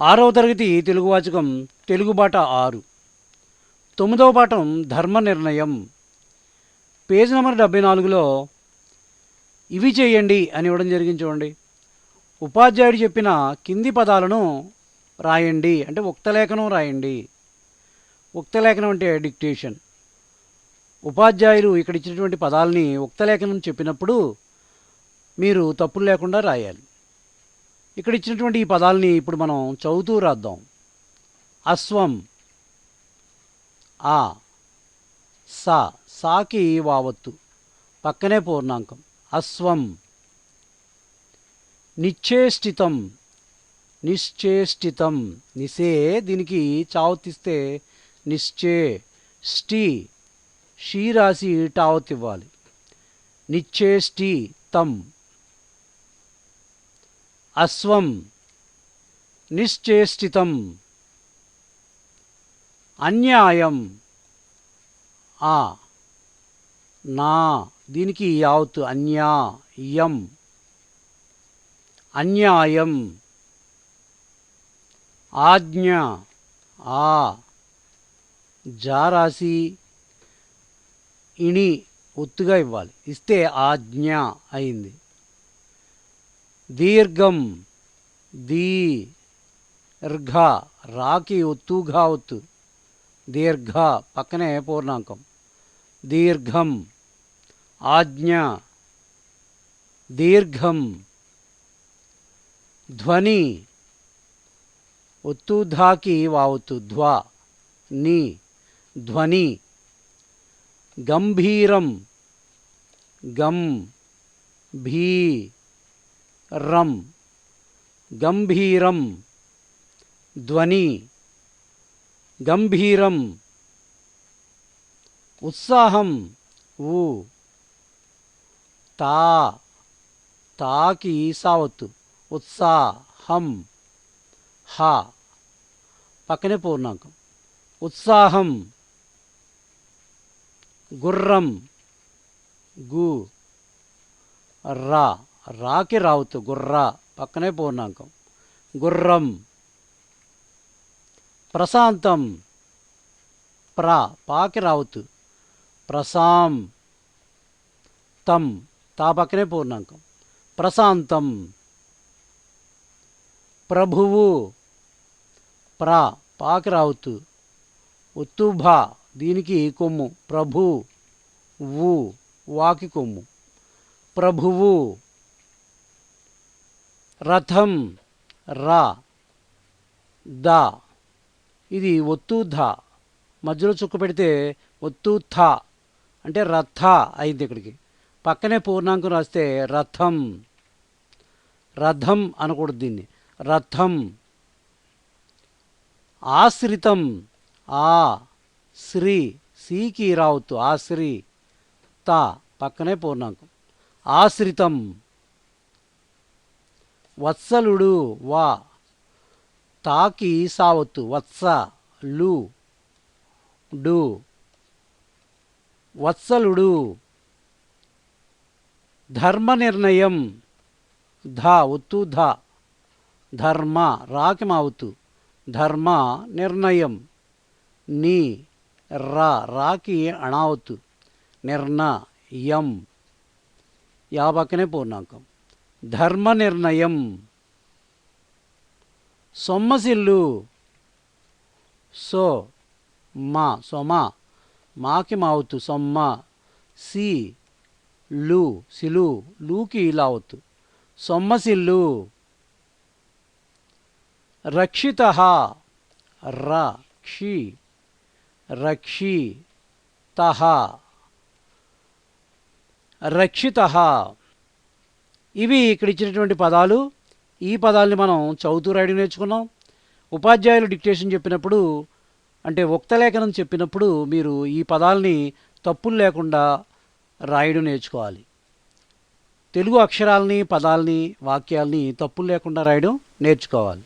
ఆరవ తరగతి తెలుగు వాచకం తెలుగు బాట ఆరు. తొమ్మిదవ పాఠం ధర్మ నిర్ణయం. పేజ్ నెంబర్ డెబ్బై నాలుగులో ఇవి చేయండి అని ఇవ్వడం జరిగింది చూడండి. ఉపాధ్యాయుడు చెప్పిన కింది పదాలను రాయండి అంటే ఉక్తలేఖనం రాయండి. ఉక్తలేఖనం అంటే డిక్టేషన్. ఉపాధ్యాయులు ఇక్కడ ఇచ్చినటువంటి పదాలని ఉక్తలేఖనం చెప్పినప్పుడు మీరు తప్పులు లేకుండా రాయాలి. ఇక్కడ ఇచ్చినటువంటి ఈ పదాలని ఇప్పుడు మనం చదువుతూ రాద్దాం. అశ్వం ఆ సా సాకి వావత్తు. పక్కనే పూర్ణాంకం. అశ్వం నిశ్చేష్టితం నిశ్చేష్టితం. నిసే దీనికి చావత్తిస్తే నిశ్చే స్టి షీ రాసి టావత్ ఇవ్వాలి నిశ్చేష్టి తం అశ్వం నిశ్చేష్టితం. అన్యాయం. ఆ. నా. దీనికి యావత్ అన్యా యం అన్యాయం. ఆజ్ఞ. ఆ. జారాసి ఇని ఒత్తుగా ఇవ్వాలి. ఇస్తే ఆజ్ఞ అయింది. దీర్ఘం దీ ర్ఘ రాకి ఒత్తుగా ఒత్తు. దీర్ఘ పక్కనే పూర్ణాంకం. దీర్ఘం ఆజ్ఞ. దీర్ఘం ధ్వని. ఒత్తు ధాకి వావత్తు ధ్వా ని ధ్వని. గంభీరం గం భీ రం గంభీరం ధ్వని గంభీరం ఉత్సాహం ఊ తా తాకి సావత్తు ఉత్సాహం హ పక్కనే పూర్ణాంకం ఉత్సాహం గుర్రం గు రా రాకి రావుతు గుర్ర. పక్కనే పూర్ణాంకం. గుర్రం. ప్రశాంతం. ప్ర. పాకి రావుతు. ప్రశాం. తం. తా పక్కనే పూర్ణాంకం. ప్రశాంతం. ప్రభువు. ప్ర. పాకి రావుతు. ఉత్తుభ. దీనికి కొమ్ము. ప్రభు. వు. వాకి కొమ్ము. ప్రభువు. రథం రా ద. ఇది ఒత్తు ధా. మధ్యలో చుక్క పెడితే ఒత్తు థ. అంటే రథ అయింది ఇక్కడికి. పక్కనే పూర్ణాంకం రాస్తే రథం. రథం అనకూడదు దీన్ని. రథం. ఆశ్రితం. ఆ శ్రీ. సీకి రావత్తు. ఆశ్రి త. పక్కనే పూర్ణాంకం. ఆశ్రితం. వత్సలుడు వా. తాకి సావత్తు వత్స లు డు. వత్సలుడు. ధర్మ నిర్ణయం. ధ ఒత్తు ధ. ధర్మ రాకి మావుతు ధర్మ నిర్ణయం. నీ రా రాకి అణావత్తు. నిర్ణయం. యా పక్కనే పూర్ణాంకం. ధర్మ నిర్ణయం సొమ్మసిల్లు. సో మా సొమ. మాకి మావుతు సొమ్మ. సి లు సిలు. లూకి లావత్తు సొమ్మసిల్లు. రక్షిత. రక్షి. రక్షి తహ రక్షిత. ఇవి ఇక్కడ ఇచ్చినటువంటి పదాలు. ఈ పదాలని మనం చదువుతూ రాయడం నేర్చుకున్నాం. ఉపాధ్యాయులు డిక్టేషన్ చెప్పినప్పుడు అంటే ఉక్తలేఖనం చెప్పినప్పుడు మీరు ఈ పదాలని తప్పులు లేకుండా రాయడం నేర్చుకోవాలి. తెలుగు అక్షరాలని పదాలని వాక్యాల్ని తప్పులు లేకుండా రాయడం నేర్చుకోవాలి.